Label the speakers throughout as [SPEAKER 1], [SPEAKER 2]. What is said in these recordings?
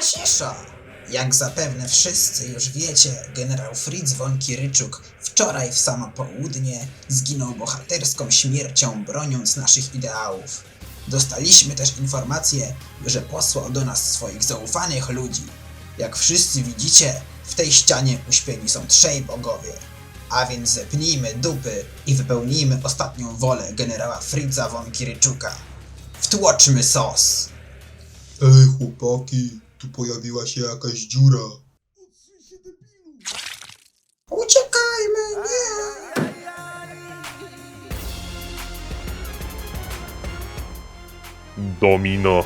[SPEAKER 1] Cisza! Jak zapewne wszyscy już wiecie, generał Fritz von Kiryczuk wczoraj w samo południe zginął bohaterską śmiercią broniąc naszych ideałów. Dostaliśmy też informację, że posłał do nas swoich zaufanych ludzi. Jak wszyscy widzicie, w tej ścianie uśpieni są trzej bogowie. A więc zepnijmy dupy i wypełnijmy ostatnią wolę generała Fritza von Kiryczuka. Wtłoczmy sos!
[SPEAKER 2] Ej, chłopaki, tu pojawiła się jakaś dziura.
[SPEAKER 1] Uciekajmy, nie!
[SPEAKER 3] Domino.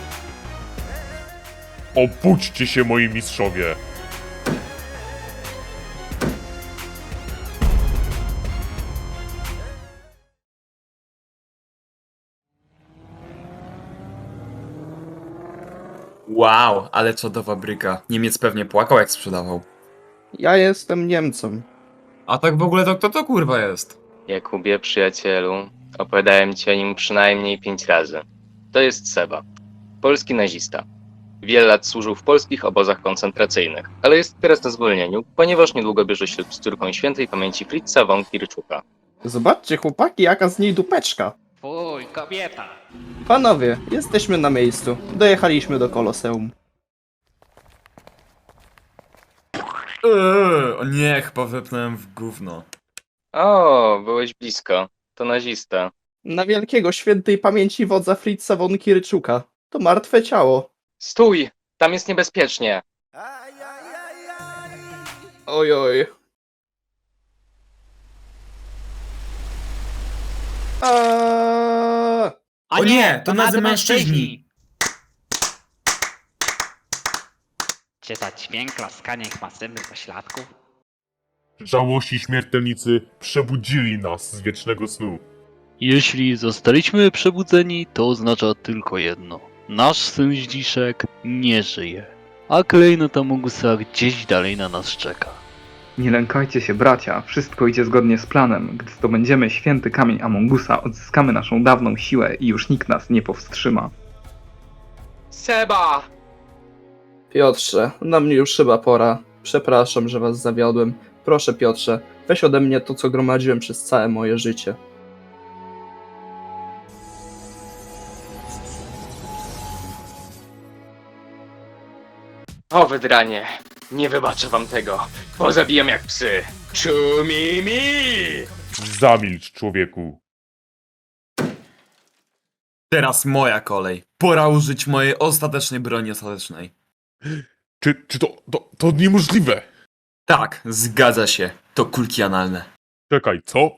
[SPEAKER 3] Obudźcie się, moi mistrzowie!
[SPEAKER 4] Wow, ale czadowa bryka. Niemiec pewnie płakał jak sprzedawał.
[SPEAKER 5] Ja jestem Niemcem.
[SPEAKER 4] A tak w ogóle to kto to kurwa jest?
[SPEAKER 6] Jakubie, przyjacielu, opowiadałem ci o nim przynajmniej pięć razy. To jest Seba, polski nazista. Wiele lat służył w polskich obozach koncentracyjnych, ale jest teraz na zwolnieniu, ponieważ niedługo bierze ślub z córką świętej pamięci Fritza von Kirczuka.
[SPEAKER 5] Zobaczcie, chłopaki, jaka z niej dupeczka.
[SPEAKER 7] Fuj, kobieta!
[SPEAKER 5] Panowie, jesteśmy na miejscu. Dojechaliśmy do Koloseum.
[SPEAKER 4] Eee, o nie, chyba wepnąłem w gówno.
[SPEAKER 6] O, byłeś blisko. To nazista.
[SPEAKER 5] Na wielkiego świętej pamięci wodza Fritza von Kiryczuka. To martwe ciało.
[SPEAKER 6] Stój! Tam jest niebezpiecznie.
[SPEAKER 5] Oj, oj. Aaaa!
[SPEAKER 7] A
[SPEAKER 4] O nie, to nadzy mężczyźni!
[SPEAKER 7] Czy za dźwięk klaskania ich masywnych pośladków?
[SPEAKER 3] Żałości śmiertelnicy przebudzili nas z wiecznego snu.
[SPEAKER 8] Jeśli zostaliśmy przebudzeni, to oznacza tylko jedno. Nasz syn Zdziszek nie żyje, a klejnot Amongusa gdzieś dalej na nas czeka.
[SPEAKER 9] Nie lękajcie się, bracia, wszystko idzie zgodnie z planem. Gdy zdobędziemy święty kamień Amongusa, odzyskamy naszą dawną siłę i już nikt nas nie powstrzyma.
[SPEAKER 6] Seba!
[SPEAKER 5] Piotrze, na mnie już chyba pora. Przepraszam, że was zawiodłem. Proszę, Piotrze, weź ode mnie to, co gromadziłem przez całe moje życie.
[SPEAKER 6] O wydranie! Nie wybaczę wam tego. Pozabijam jak psy. Czumimi!
[SPEAKER 3] Zamilcz, człowieku.
[SPEAKER 4] Teraz moja kolej. Pora użyć mojej ostatecznej broni ostatecznej.
[SPEAKER 3] Czy, czy to, to, to niemożliwe?
[SPEAKER 4] Tak, zgadza się. To kulki analne.
[SPEAKER 3] Czekaj, co?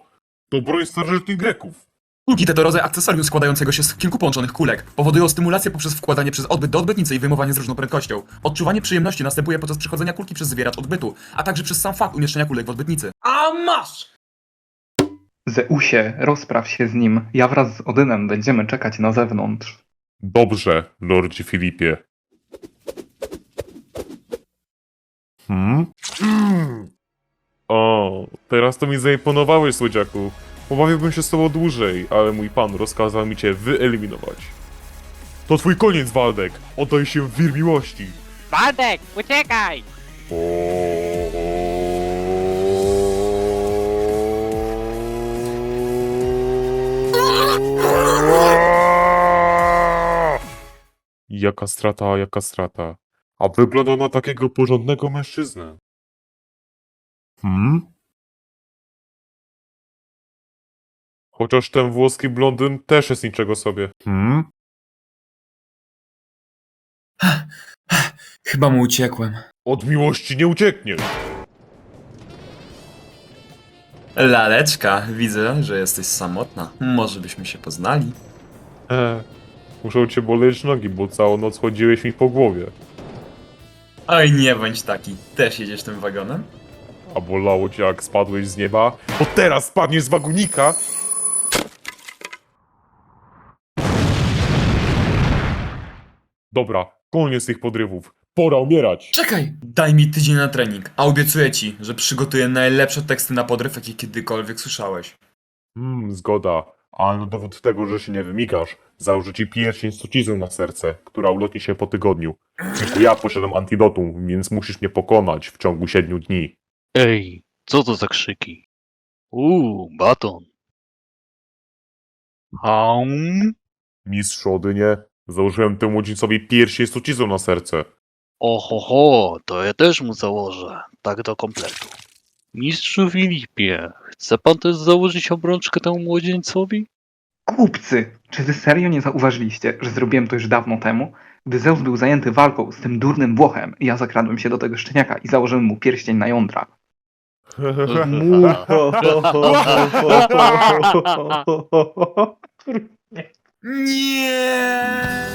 [SPEAKER 3] To broń starożytnych Greków.
[SPEAKER 4] Kulki te to rodzaj akcesorium składającego się z kilku połączonych kulek. Powodują stymulację poprzez wkładanie przez odbyt do odbytnicy i wyjmowanie z różną prędkością. Odczuwanie przyjemności następuje podczas przechodzenia kulki przez zwieracz odbytu, a także przez sam fakt umieszczenia kulek w odbytnicy. A masz!
[SPEAKER 9] Zeusie, rozpraw się z nim. Ja wraz z Odynem będziemy czekać na zewnątrz.
[SPEAKER 3] Dobrze, lordzie Filipie. Hmm? Mm. O, teraz to mi zaimponowałeś, słodziaku. Pobawiłbym się z tobą dłużej, ale mój pan rozkazał mi cię wyeliminować. To twój koniec, Waldek! Oddaj się w wir miłości!
[SPEAKER 7] Waldek, uciekaj!
[SPEAKER 3] Jaka strata, jaka strata. A wygląda na takiego porządnego mężczyznę. Hmm? Chociaż ten włoski blondyn też jest niczego sobie. Hmm?
[SPEAKER 4] Chyba mu uciekłem.
[SPEAKER 3] Od miłości nie uciekniesz!
[SPEAKER 4] Laleczka, widzę, że jesteś samotna. Może byśmy się poznali?
[SPEAKER 3] E, muszą cię boleć nogi, bo całą noc chodziłeś mi po głowie.
[SPEAKER 4] Oj, nie bądź taki. Też jedziesz tym wagonem?
[SPEAKER 3] A bolało cię jak spadłeś z nieba? Bo teraz spadniesz z wagonika! Dobra, koniec tych podrywów. Pora umierać!
[SPEAKER 4] Czekaj! Daj mi tydzień na trening, a obiecuję ci, że przygotuję najlepsze teksty na podryw, jakie kiedykolwiek słyszałeś.
[SPEAKER 3] Hmm, zgoda. Ale na dowód tego, że się nie wymikasz, założę ci pierścień z trucizną na serce, która ulotni się po tygodniu. Tylko ja posiadam antidotum, więc musisz mnie pokonać w ciągu siedmiu dni.
[SPEAKER 8] Ej, co to za krzyki? Uuu, baton. Haum?
[SPEAKER 3] Mistrzu Odynie, założyłem temu młodzieńcowi pierścień z trucizną na serce.
[SPEAKER 8] Ohoho, to ja też mu założę. Tak do kompletu. Mistrzu Filipie, chce pan też założyć obrączkę temu młodzieńcowi?
[SPEAKER 9] Głupcy! Czy wy serio nie zauważyliście, że zrobiłem to już dawno temu? Gdy Zeus był zajęty walką z tym durnym Włochem, ja zakradłem się do tego szczeniaka i założyłem mu pierścień na jądra.
[SPEAKER 4] Nie!